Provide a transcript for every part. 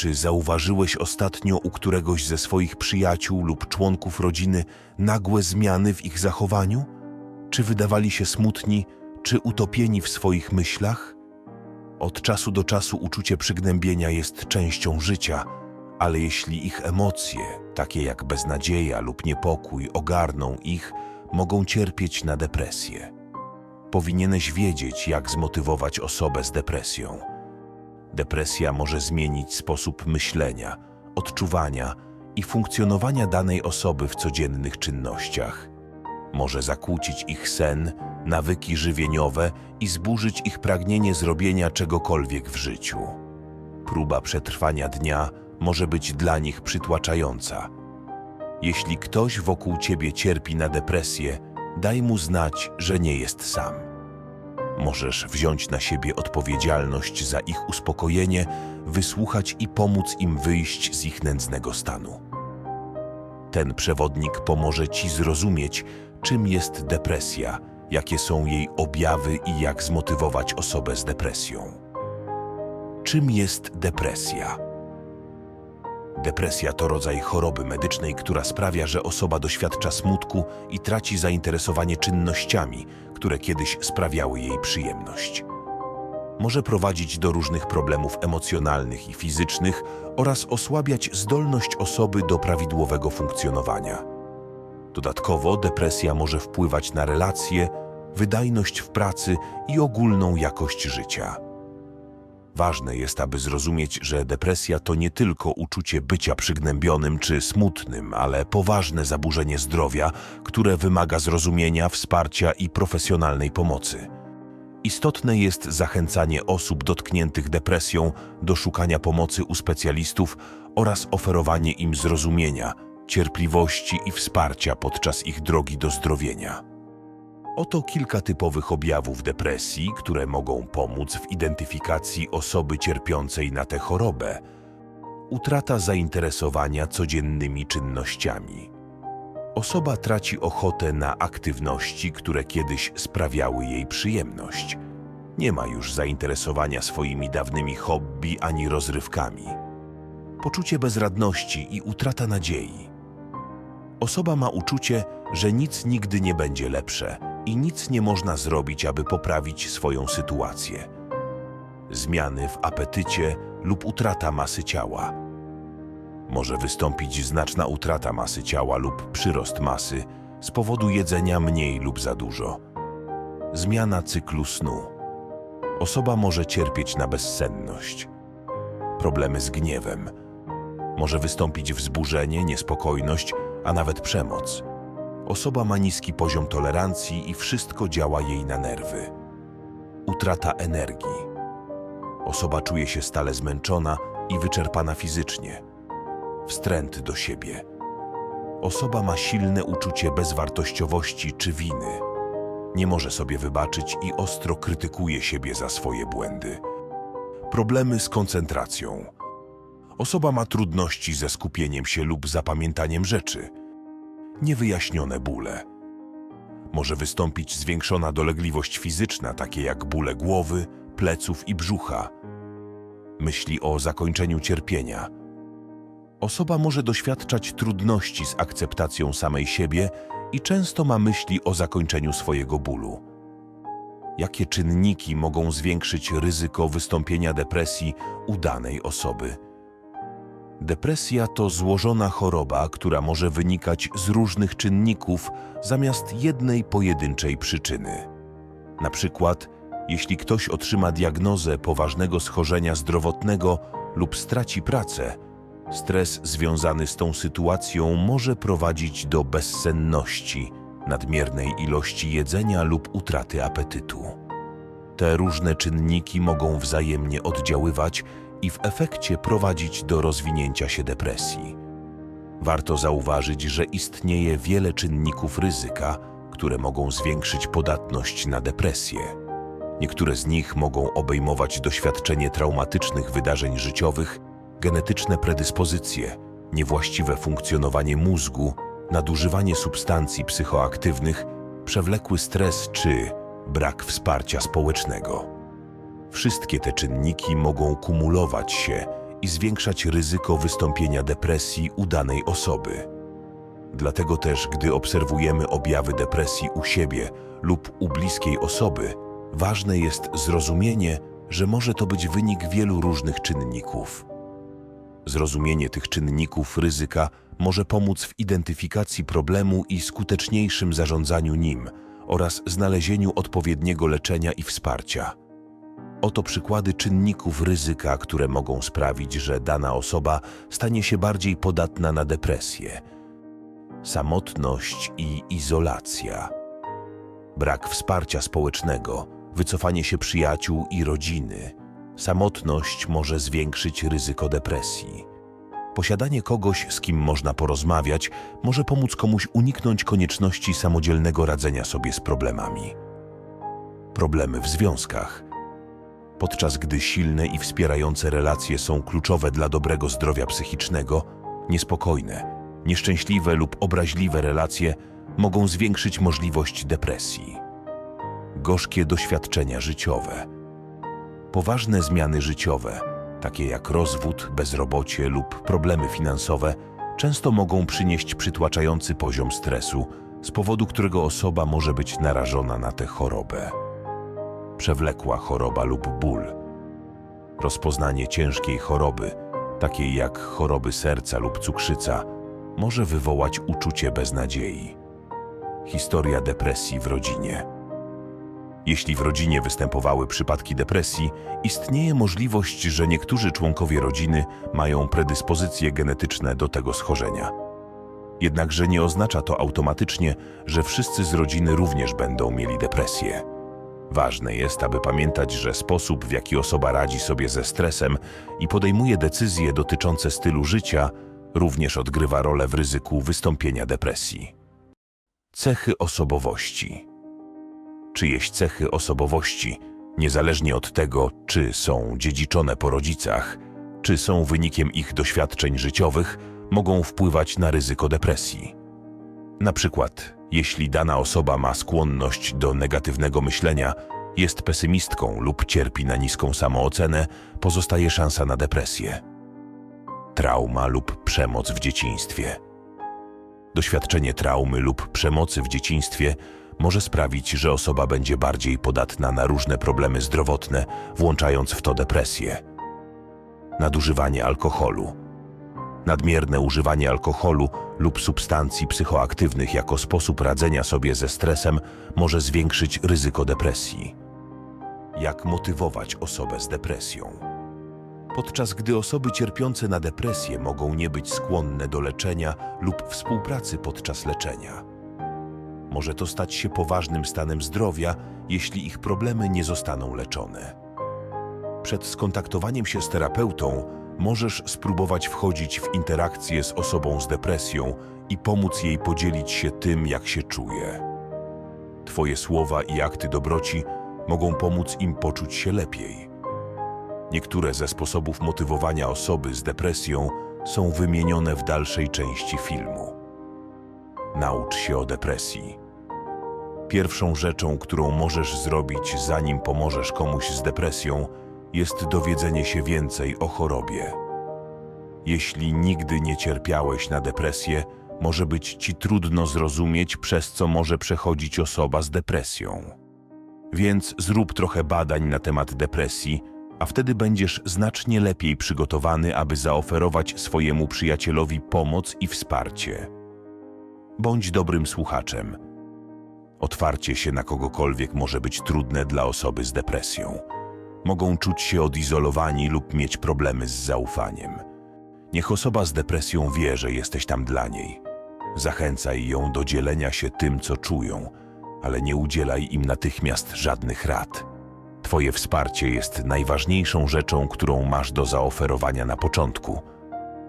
Czy zauważyłeś ostatnio u któregoś ze swoich przyjaciół lub członków rodziny nagłe zmiany w ich zachowaniu? Czy wydawali się smutni, czy utopieni w swoich myślach? Od czasu do czasu uczucie przygnębienia jest częścią życia, ale jeśli ich emocje, takie jak beznadzieja lub niepokój, ogarną ich, mogą cierpieć na depresję. Powinieneś wiedzieć, jak zmotywować osobę z depresją. Depresja może zmienić sposób myślenia, odczuwania i funkcjonowania danej osoby w codziennych czynnościach. Może zakłócić ich sen, nawyki żywieniowe i zburzyć ich pragnienie zrobienia czegokolwiek w życiu. Próba przetrwania dnia może być dla nich przytłaczająca. Jeśli ktoś wokół ciebie cierpi na depresję, daj mu znać, że nie jest sam. Możesz wziąć na siebie odpowiedzialność za ich uspokojenie, wysłuchać i pomóc im wyjść z ich nędznego stanu. Ten przewodnik pomoże Ci zrozumieć, czym jest depresja, jakie są jej objawy i jak zmotywować osobę z depresją. Czym jest depresja? Depresja to rodzaj choroby medycznej, która sprawia, że osoba doświadcza smutku i traci zainteresowanie czynnościami, które kiedyś sprawiały jej przyjemność. Może prowadzić do różnych problemów emocjonalnych i fizycznych oraz osłabiać zdolność osoby do prawidłowego funkcjonowania. Dodatkowo depresja może wpływać na relacje, wydajność w pracy i ogólną jakość życia. Ważne jest, aby zrozumieć, że depresja to nie tylko uczucie bycia przygnębionym czy smutnym, ale poważne zaburzenie zdrowia, które wymaga zrozumienia, wsparcia i profesjonalnej pomocy. Istotne jest zachęcanie osób dotkniętych depresją do szukania pomocy u specjalistów oraz oferowanie im zrozumienia, cierpliwości i wsparcia podczas ich drogi do zdrowienia. Oto kilka typowych objawów depresji, które mogą pomóc w identyfikacji osoby cierpiącej na tę chorobę. Utrata zainteresowania codziennymi czynnościami. Osoba traci ochotę na aktywności, które kiedyś sprawiały jej przyjemność. Nie ma już zainteresowania swoimi dawnymi hobby ani rozrywkami. Poczucie bezradności i utrata nadziei. Osoba ma uczucie, że nic nigdy nie będzie lepsze i nic nie można zrobić, aby poprawić swoją sytuację. Zmiany w apetycie lub utrata masy ciała. Może wystąpić znaczna utrata masy ciała lub przyrost masy z powodu jedzenia mniej lub za dużo. Zmiana cyklu snu. Osoba może cierpieć na bezsenność. Problemy z gniewem. Może wystąpić wzburzenie, niespokojność, a nawet przemoc. Osoba ma niski poziom tolerancji i wszystko działa jej na nerwy. Utrata energii. Osoba czuje się stale zmęczona i wyczerpana fizycznie. Wstręt do siebie. Osoba ma silne uczucie bezwartościowości czy winy. Nie może sobie wybaczyć i ostro krytykuje siebie za swoje błędy. Problemy z koncentracją. Osoba ma trudności ze skupieniem się lub zapamiętaniem rzeczy. Niewyjaśnione bóle. Może wystąpić zwiększona dolegliwość fizyczna, takie jak bóle głowy, pleców i brzucha. Myśli o zakończeniu cierpienia. Osoba może doświadczać trudności z akceptacją samej siebie i często ma myśli o zakończeniu swojego bólu. Jakie czynniki mogą zwiększyć ryzyko wystąpienia depresji u danej osoby? Depresja to złożona choroba, która może wynikać z różnych czynników zamiast jednej pojedynczej przyczyny. Na przykład, jeśli ktoś otrzyma diagnozę poważnego schorzenia zdrowotnego lub straci pracę, stres związany z tą sytuacją może prowadzić do bezsenności, nadmiernej ilości jedzenia lub utraty apetytu. Te różne czynniki mogą wzajemnie oddziaływać i w efekcie prowadzić do rozwinięcia się depresji. Warto zauważyć, że istnieje wiele czynników ryzyka, które mogą zwiększyć podatność na depresję. Niektóre z nich mogą obejmować doświadczenie traumatycznych wydarzeń życiowych, genetyczne predyspozycje, niewłaściwe funkcjonowanie mózgu, nadużywanie substancji psychoaktywnych, przewlekły stres czy brak wsparcia społecznego. Wszystkie te czynniki mogą kumulować się i zwiększać ryzyko wystąpienia depresji u danej osoby. Dlatego też, gdy obserwujemy objawy depresji u siebie lub u bliskiej osoby, ważne jest zrozumienie, że może to być wynik wielu różnych czynników. Zrozumienie tych czynników ryzyka może pomóc w identyfikacji problemu i skuteczniejszym zarządzaniu nim oraz znalezieniu odpowiedniego leczenia i wsparcia. Oto przykłady czynników ryzyka, które mogą sprawić, że dana osoba stanie się bardziej podatna na depresję. Samotność i izolacja. Brak wsparcia społecznego, wycofanie się przyjaciół i rodziny. Samotność może zwiększyć ryzyko depresji. Posiadanie kogoś, z kim można porozmawiać, może pomóc komuś uniknąć konieczności samodzielnego radzenia sobie z problemami. Problemy w związkach. Podczas gdy silne i wspierające relacje są kluczowe dla dobrego zdrowia psychicznego, niespokojne, nieszczęśliwe lub obraźliwe relacje mogą zwiększyć możliwość depresji. Gorzkie doświadczenia życiowe. Poważne zmiany życiowe, takie jak rozwód, bezrobocie lub problemy finansowe, często mogą przynieść przytłaczający poziom stresu, z powodu którego osoba może być narażona na tę chorobę. Przewlekła choroba lub ból. Rozpoznanie ciężkiej choroby, takiej jak choroby serca lub cukrzyca, może wywołać uczucie beznadziei. Historia depresji w rodzinie. Jeśli w rodzinie występowały przypadki depresji, istnieje możliwość, że niektórzy członkowie rodziny mają predyspozycje genetyczne do tego schorzenia. Jednakże nie oznacza to automatycznie, że wszyscy z rodziny również będą mieli depresję. Ważne jest, aby pamiętać, że sposób, w jaki osoba radzi sobie ze stresem i podejmuje decyzje dotyczące stylu życia, również odgrywa rolę w ryzyku wystąpienia depresji. Cechy osobowości. Czyjeś cechy osobowości, niezależnie od tego, czy są dziedziczone po rodzicach, czy są wynikiem ich doświadczeń życiowych, mogą wpływać na ryzyko depresji. Na przykład, jeśli dana osoba ma skłonność do negatywnego myślenia, jest pesymistką lub cierpi na niską samoocenę, pozostaje szansa na depresję. Trauma lub przemoc w dzieciństwie. Doświadczenie traumy lub przemocy w dzieciństwie może sprawić, że osoba będzie bardziej podatna na różne problemy zdrowotne, włączając w to depresję. Nadużywanie alkoholu. Nadmierne używanie alkoholu lub substancji psychoaktywnych jako sposób radzenia sobie ze stresem może zwiększyć ryzyko depresji. Jak motywować osobę z depresją? Podczas gdy osoby cierpiące na depresję mogą nie być skłonne do leczenia lub współpracy podczas leczenia. Może to stać się poważnym stanem zdrowia, jeśli ich problemy nie zostaną leczone. Przed skontaktowaniem się z terapeutą możesz spróbować wchodzić w interakcję z osobą z depresją i pomóc jej podzielić się tym, jak się czuje. Twoje słowa i akty dobroci mogą pomóc im poczuć się lepiej. Niektóre ze sposobów motywowania osoby z depresją są wymienione w dalszej części filmu. Naucz się o depresji. Pierwszą rzeczą, którą możesz zrobić, zanim pomożesz komuś z depresją, jest dowiedzenie się więcej o chorobie. Jeśli nigdy nie cierpiałeś na depresję, może być ci trudno zrozumieć, przez co może przechodzić osoba z depresją. Więc zrób trochę badań na temat depresji, a wtedy będziesz znacznie lepiej przygotowany, aby zaoferować swojemu przyjacielowi pomoc i wsparcie. Bądź dobrym słuchaczem. Otwarcie się na kogokolwiek może być trudne dla osoby z depresją. Mogą czuć się odizolowani lub mieć problemy z zaufaniem. Niech osoba z depresją wie, że jesteś tam dla niej. Zachęcaj ją do dzielenia się tym, co czują, ale nie udzielaj im natychmiast żadnych rad. Twoje wsparcie jest najważniejszą rzeczą, którą masz do zaoferowania na początku.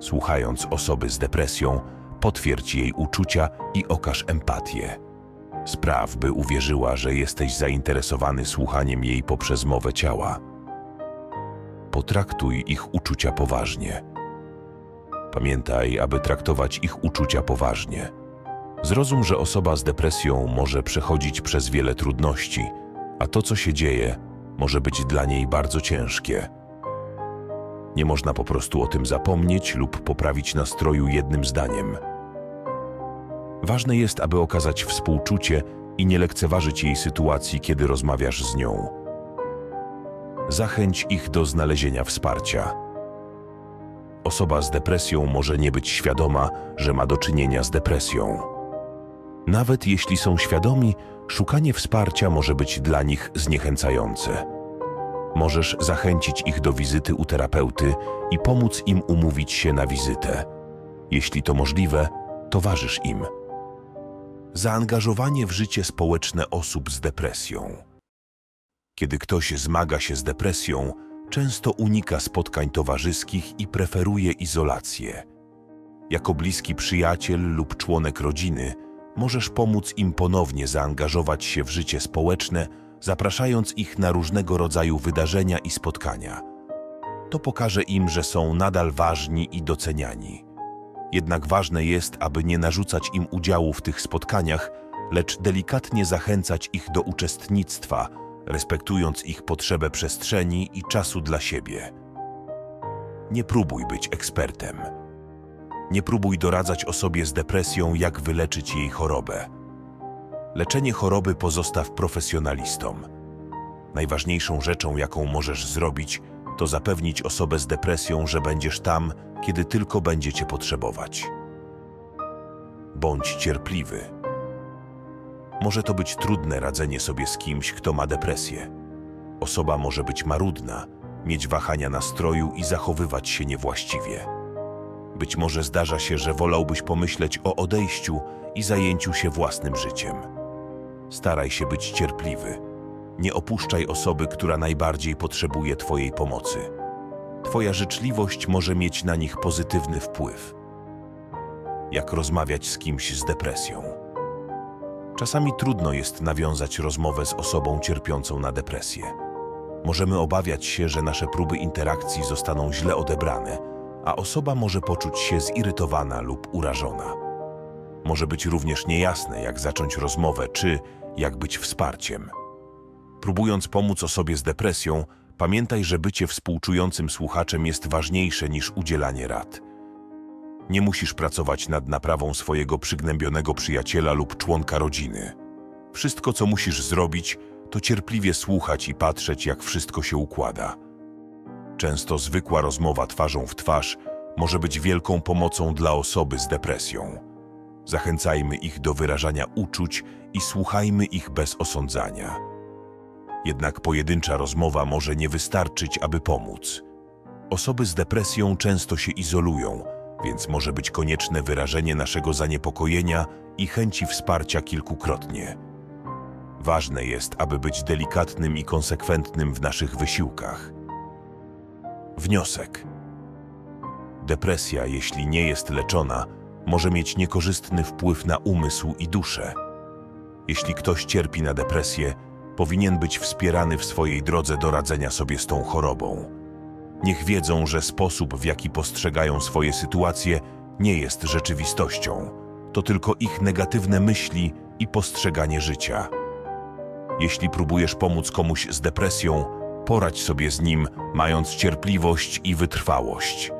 Słuchając osoby z depresją, potwierdź jej uczucia i okaż empatię. Spraw, by uwierzyła, że jesteś zainteresowany słuchaniem jej poprzez mowę ciała. Potraktuj ich uczucia poważnie. Pamiętaj, aby traktować ich uczucia poważnie. Zrozum, że osoba z depresją może przechodzić przez wiele trudności, a to, co się dzieje, może być dla niej bardzo ciężkie. Nie można po prostu o tym zapomnieć lub poprawić nastroju jednym zdaniem. Ważne jest, aby okazać współczucie i nie lekceważyć jej sytuacji, kiedy rozmawiasz z nią. Zachęć ich do znalezienia wsparcia. Osoba z depresją może nie być świadoma, że ma do czynienia z depresją. Nawet jeśli są świadomi, szukanie wsparcia może być dla nich zniechęcające. Możesz zachęcić ich do wizyty u terapeuty i pomóc im umówić się na wizytę. Jeśli to możliwe, towarzysz im. Zaangażowanie w życie społeczne osób z depresją. Kiedy ktoś zmaga się z depresją, często unika spotkań towarzyskich i preferuje izolację. Jako bliski przyjaciel lub członek rodziny, możesz pomóc im ponownie zaangażować się w życie społeczne, zapraszając ich na różnego rodzaju wydarzenia i spotkania. To pokaże im, że są nadal ważni i doceniani. Jednak ważne jest, aby nie narzucać im udziału w tych spotkaniach, lecz delikatnie zachęcać ich do uczestnictwa, respektując ich potrzebę przestrzeni i czasu dla siebie. Nie próbuj być ekspertem. Nie próbuj doradzać osobie z depresją, jak wyleczyć jej chorobę. Leczenie choroby pozostaw profesjonalistom. Najważniejszą rzeczą, jaką możesz zrobić, to zapewnić osobę z depresją, że będziesz tam, kiedy tylko będzie cię potrzebować. Bądź cierpliwy. Może to być trudne radzenie sobie z kimś, kto ma depresję. Osoba może być marudna, mieć wahania nastroju i zachowywać się niewłaściwie. Być może zdarza się, że wolałbyś pomyśleć o odejściu i zajęciu się własnym życiem. Staraj się być cierpliwy. Nie opuszczaj osoby, która najbardziej potrzebuje Twojej pomocy. Twoja życzliwość może mieć na nich pozytywny wpływ. Jak rozmawiać z kimś z depresją? Czasami trudno jest nawiązać rozmowę z osobą cierpiącą na depresję. Możemy obawiać się, że nasze próby interakcji zostaną źle odebrane, a osoba może poczuć się zirytowana lub urażona. Może być również niejasne, jak zacząć rozmowę, czy jak być wsparciem. Próbując pomóc osobie z depresją, pamiętaj, że bycie współczującym słuchaczem jest ważniejsze niż udzielanie rad. Nie musisz pracować nad naprawą swojego przygnębionego przyjaciela lub członka rodziny. Wszystko, co musisz zrobić, to cierpliwie słuchać i patrzeć, jak wszystko się układa. Często zwykła rozmowa twarzą w twarz może być wielką pomocą dla osoby z depresją. Zachęcajmy ich do wyrażania uczuć i słuchajmy ich bez osądzania. Jednak pojedyncza rozmowa może nie wystarczyć, aby pomóc. Osoby z depresją często się izolują, więc może być konieczne wyrażenie naszego zaniepokojenia i chęci wsparcia kilkukrotnie. Ważne jest, aby być delikatnym i konsekwentnym w naszych wysiłkach. Wniosek. Depresja, jeśli nie jest leczona, może mieć niekorzystny wpływ na umysł i duszę. Jeśli ktoś cierpi na depresję, powinien być wspierany w swojej drodze do radzenia sobie z tą chorobą. Niech wiedzą, że sposób, w jaki postrzegają swoje sytuacje, nie jest rzeczywistością. To tylko ich negatywne myśli i postrzeganie życia. Jeśli próbujesz pomóc komuś z depresją, poradź sobie z nim, mając cierpliwość i wytrwałość.